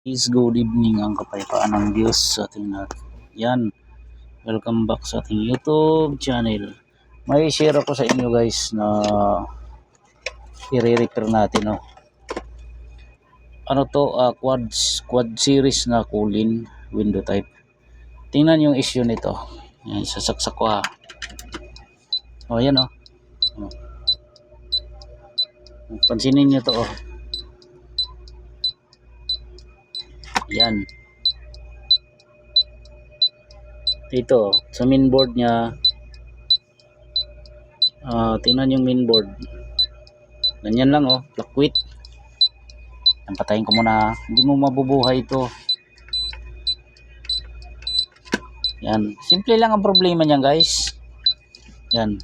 Is good evening ang kapayapaan ng Diyos sa ating lahat. Yan. Welcome back sa ating YouTube channel. May share ako sa inyo guys na i-repair natin no. Ano to ah, quad quad series na kulin window type. Tingnan yung issue nito. Yan sasaksak ko ha. Oh, yan oh. oh. Pansinin niyo to oh. Yan. Dito, sa mainboard niya, ah tingnan yung mainboard. Ganyan lang oh, plakwit. Yan, patayin ko muna. Hindi mo mabubuhay ito. Yan. Simple lang ang problema niyan guys. Yan.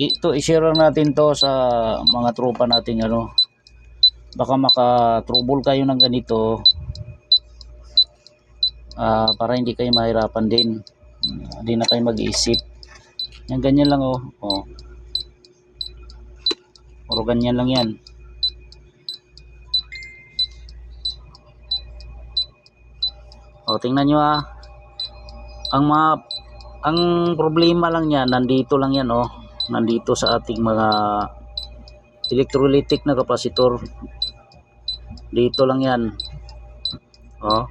Ito, i-share natin to sa mga tropa nating ano, baka maka-trouble kayo ng ganito ah para hindi kayo mahirapan din. Hindi na kayo mag-iisip. Yan ganyan lang oh, oh. puro ganyan lang yan. Oh tingnan nyo ah. Ang mga ang problema lang yan nandito lang yan oh. Nandito sa ating mga electrolytic na kapasitor dito lang yan. Oh.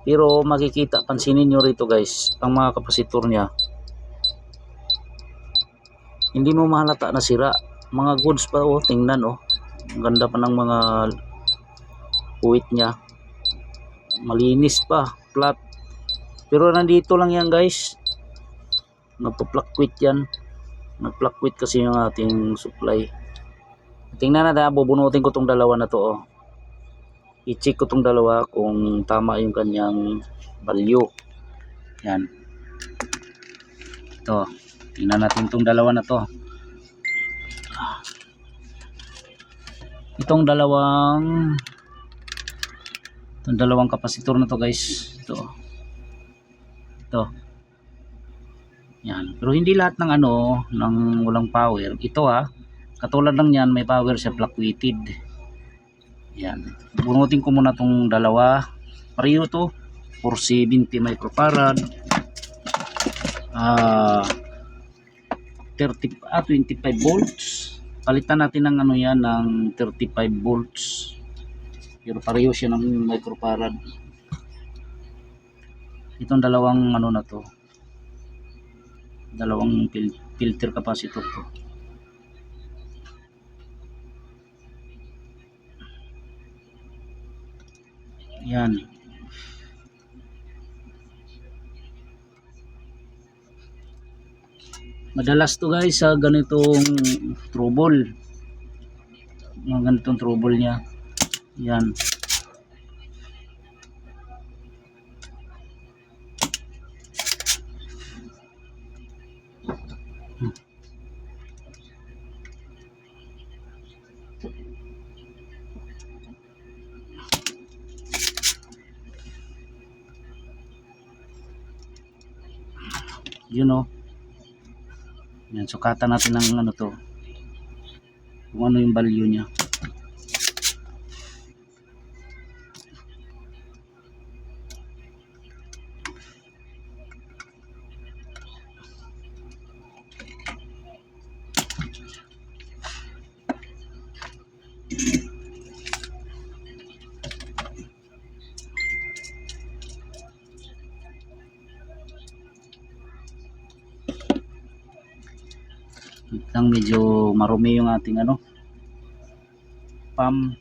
Pero makikita pansinin nyo rito guys ang mga kapasitor nya hindi mo mahalata na sira. Mga goods pa oh tingnan oh. Ang ganda pa ng mga puwit nya malinis pa flat. Pero nandito lang yan guys. Nagpa-fluctuate yan. Nag-fluctuate kasi yung ating supply. Tingnan natin bubunutin ko tong dalawa na to oh i-check ko tong dalawa kung tama yung kanyang value. Yan. Ito. Tingnan natin tong dalawa na to. Itong dalawang itong dalawang kapasitor na to guys. Ito. Ito. Yan. Pero hindi lahat ng ano ng walang power. Ito ah. Katulad lang yan may power siya fluctuated yan. Bunutin ko muna tong dalawa. Pareho to. 470 microfarad. Ah 30 ah 25 volts. Palitan natin ng ano yan ng 35 volts. Pero pareho siya ng microfarad. Itong dalawang ano na to. Dalawang fil filter capacitor to yan. Madalas to guys sa ganitong trouble. Mga ganitong trouble niya. Yan yun know. Yan sukatan natin ng ano to. Kung ano yung value niya lang medyo marumi yung ating ano pam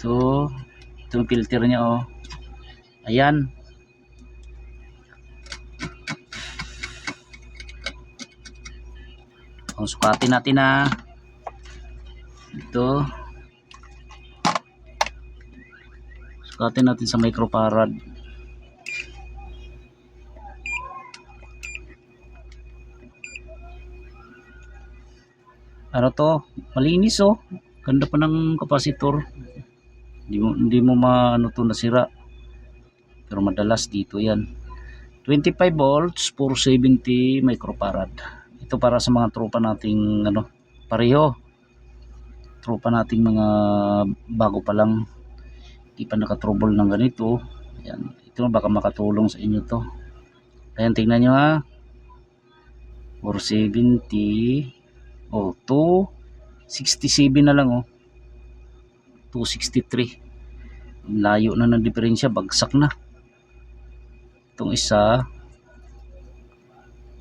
ito. Itong filter niya oh. Ayan. Kung sukatin natin na ito. Sukatin natin sa microfarad. Ano to? Malinis oh. Ganda pa ng kapasitor. Hindi mo, hindi mo maano to nasira. Pero madalas dito yan. 25 volts, 470 microfarad. Ito para sa mga tropa nating ano, pareho. Tropa nating mga bago pa lang. Hindi pa nakatrouble ng ganito. Ayan. Ito baka makatulong sa inyo to. Ayan, tingnan nyo ha. 470. Oh, 267 na lang oh. 263. Ang Layo na ng diferensya, bagsak na. Itong isa.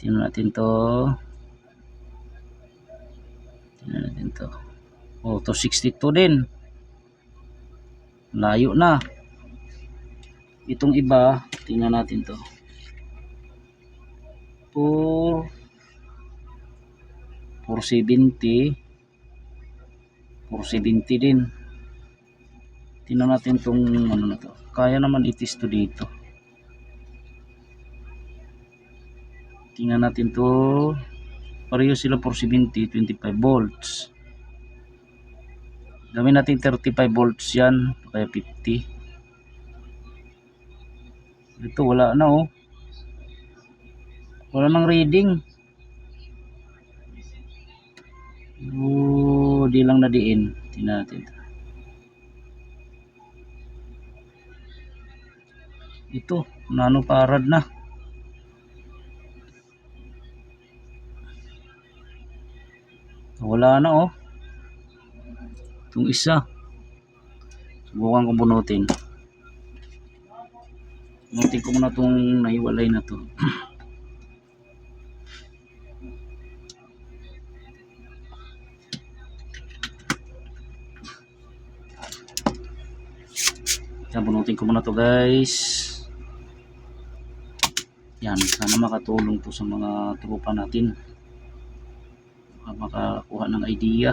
Tingnan natin to. Tingnan natin to. Oh, 262 din. Layo na. Itong iba, tingnan natin to. 4 470 470 din tingnan natin tong ano na to. Kaya naman itis to. Dito tingnan natin to. Pareho sila 470 25 volts. Gawin natin 35 volts yan kaya 50 ito wala na oh. Wala nang reading. Oh, di lang nadiin. Tingnan natin. Ito, nano parad na. Wala na oh. Itong isa. Subukan ko bunutin. Bunutin ko muna itong naiwalay na to. Yan, bunutin ko muna to guys. Yan, sana makatulong to sa mga tropa natin. Makakuha ng idea.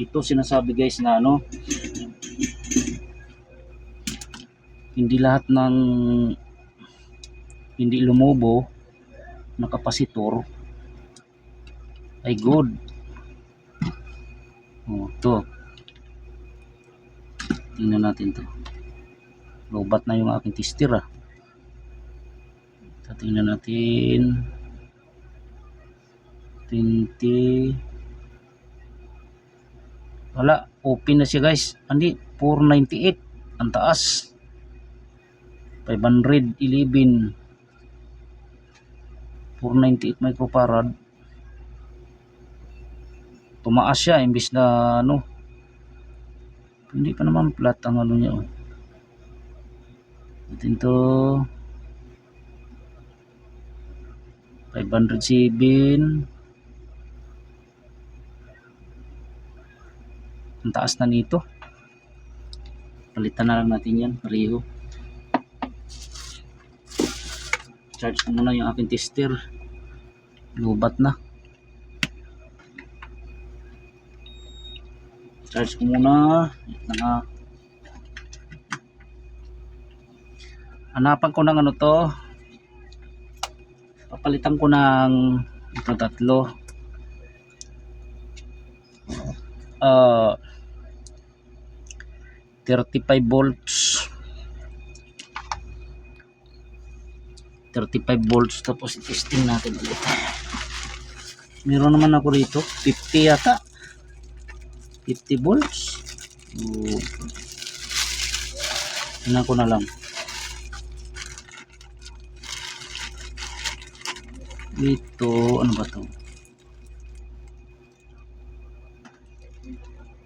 Ito sinasabi guys na ano, hindi lahat ng hindi lumobo na kapasitor ay good. Oh, to. Tingnan natin to. Lobat na yung aking tester ah. So, tingnan natin. 20. Wala. Open na siya guys. Hindi. 498. Ang taas. 511. 498 microfarad. Tumaas siya. Imbis na ano hindi pa naman flat ang ano niya oh. Natin to 507 ang taas na nito. Palitan na lang natin yan pareho. Charge ko muna yung aking tester. Lubat na. Charge ko muna. Na hanapan ko ng ano to. Papalitan ko ng ito tatlo. Uh, 35 volts. 35 volts tapos testing natin ulit. Meron naman ako rito 50 yata. 50 volts. So, tingnan ko na lang ito ano ba to?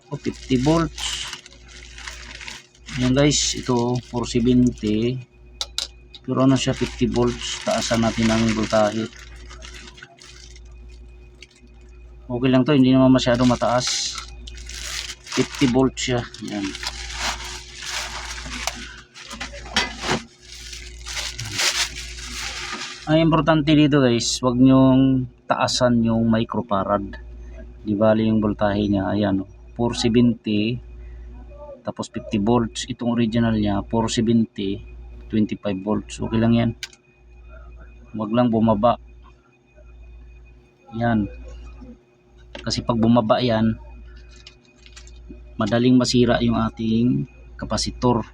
Oh, 50 volts. Yan guys ito 470 pero ano siya 50 volts. Taasan natin ang voltahe. Okay lang to hindi naman masyado mataas. 50 volts siya. Yan ang importante dito guys wag nyong taasan yung microfarad di bali yung voltahe niya ayan oh, 470 tapos 50 volts itong original niya 470 25 volts okay lang yan wag lang bumaba Yan. Kasi pag bumaba yan, madaling masira yung ating kapasitor.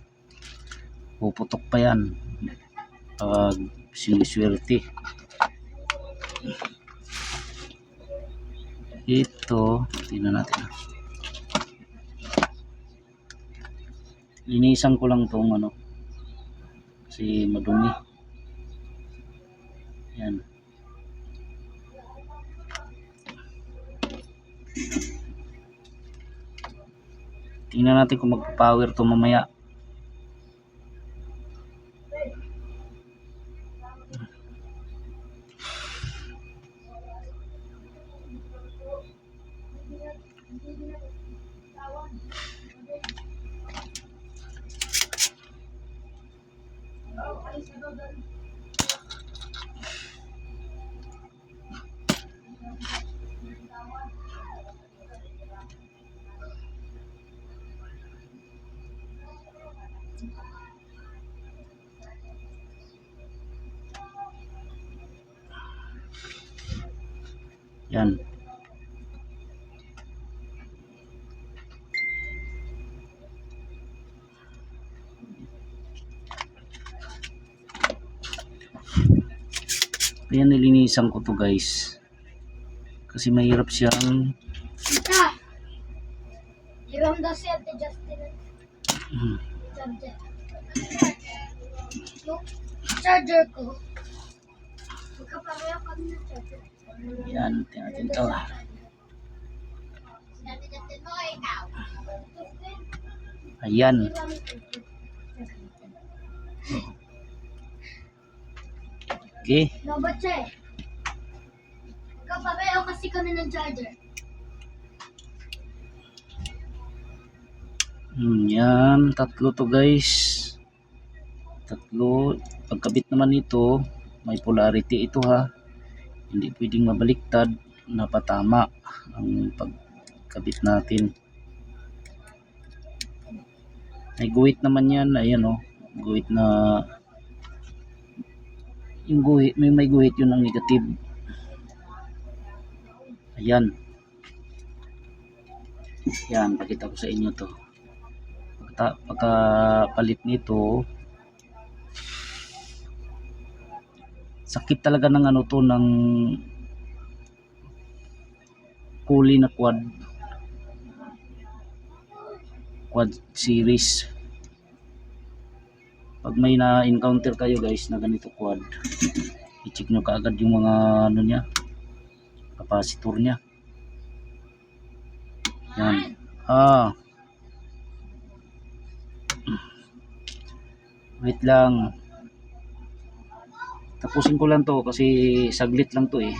Puputok pa yan. Pag siniswerte. Ito, tingnan natin. ah. Linisan ko lang tong ano. Kasi madumi. Yan. Tingnan natin kung mag-power to mamaya. Yan. Kaya nilinisan ko to guys. Kasi mahirap siyang Tita! Hiram daw si Ate Justin. Hmm. Charger. Ko. Magkapareho kami. Yan, tingnan natin to. Si Ate Justin mo, ikaw. Ayan. Okay. No, but siya eh. Kasi kami ng charger. Hmm, yan, tatlo to guys. Tatlo. Pagkabit naman ito, may polarity ito ha. Hindi pwedeng mabaliktad na patama ang pagkabit natin. May guhit naman yan, ayan o. Guhit na yung guhit, may may guhit yun ang negative. Ayan. Yan, pakita ko sa inyo to pagka, pagkapalit nito sakit talaga ng ano to ng kuli na quad. Quad series. Pag may na encounter kayo guys na ganito quad i-check nyo kaagad yung mga ano niya capacitor niya. Yan. Ah. Wait lang. Tapusin ko lang to kasi saglit lang to eh.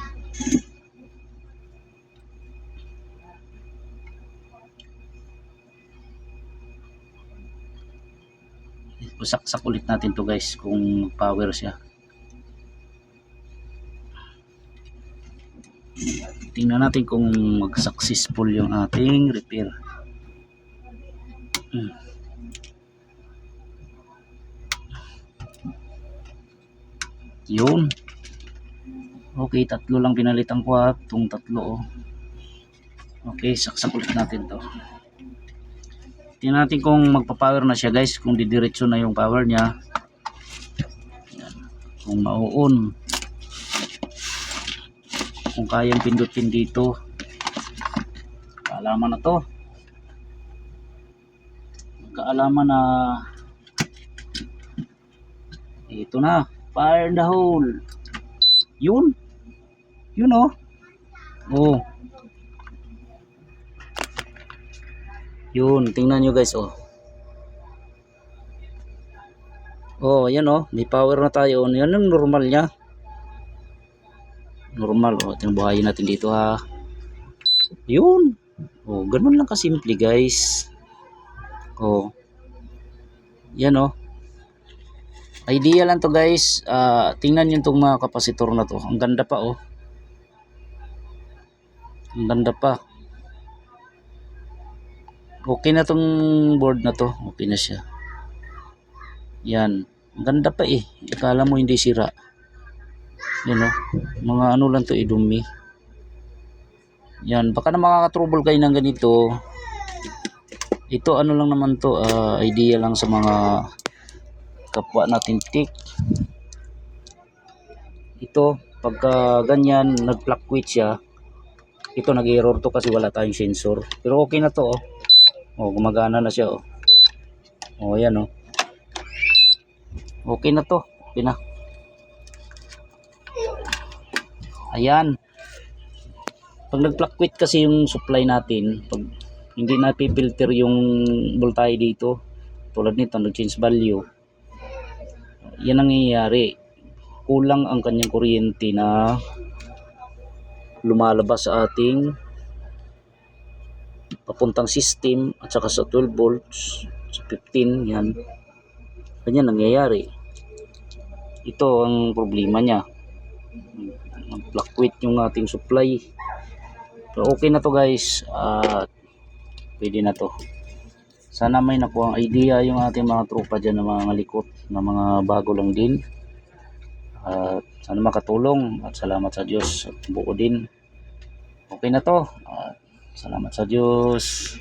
Usaksak ulit natin to guys kung power siya. Tingnan natin kung mag-successful yung ating repair. Hmm. Yun. Okay, tatlo lang pinalitan ko ha. Itong tatlo oh. Okay, saksak ulit natin to. Tingnan natin kung magpa-power na siya guys. Kung didiretso na yung power niya. Yan. Kung mauon. Kung kayang pindutin dito. Kaalaman na to. Kaalaman na ito na. Fire in the hole. Yun. Yun oh. Oh. Yun, tingnan nyo guys oh. Oh, yan oh, may power na tayo. Yan ang normal niya. Normal oh, tinubuhayin natin dito ha. Yun. Oh, ganun lang kasimple guys. Oh. Yan oh. Idea lang to guys. Ah, tingnan niyo tong mga kapasitor na to. Ang ganda pa oh. Ang ganda pa. Okay na tong board na to. Okay na siya. Yan. Ang ganda pa eh. Akala mo hindi sira. Yan oh. Mga ano lang to idumi. Yan, baka na makaka-trouble kayo ng ganito. Ito ano lang naman to, ah, idea lang sa mga kapwa natin tik. Ito, pagka ganyan, nag-fluctuate siya, ito nag-error to kasi wala tayong sensor. Pero okay na to, oh. Oh, gumagana na siya, oh. Oh, yan, oh. Okay na to. Okay na. Ayan. Pag nag-fluctuate kasi yung supply natin, pag hindi na filter yung voltahe dito, tulad nito, nag-change value, yan ang nangyayari. Kulang ang kanyang kuryente na lumalabas sa ating papuntang system at saka sa 12 volts sa 15 yan. Ganyan nangyayari. Ito ang problema niya. Nag-fluctuate yung ating supply. Pero okay na to guys. At pwede na to sana may nakuha ang idea yung ating mga tropa dyan na mga likot na mga bago lang din. At sana makatulong at salamat sa Diyos at buo din. Okay na to. At salamat sa Diyos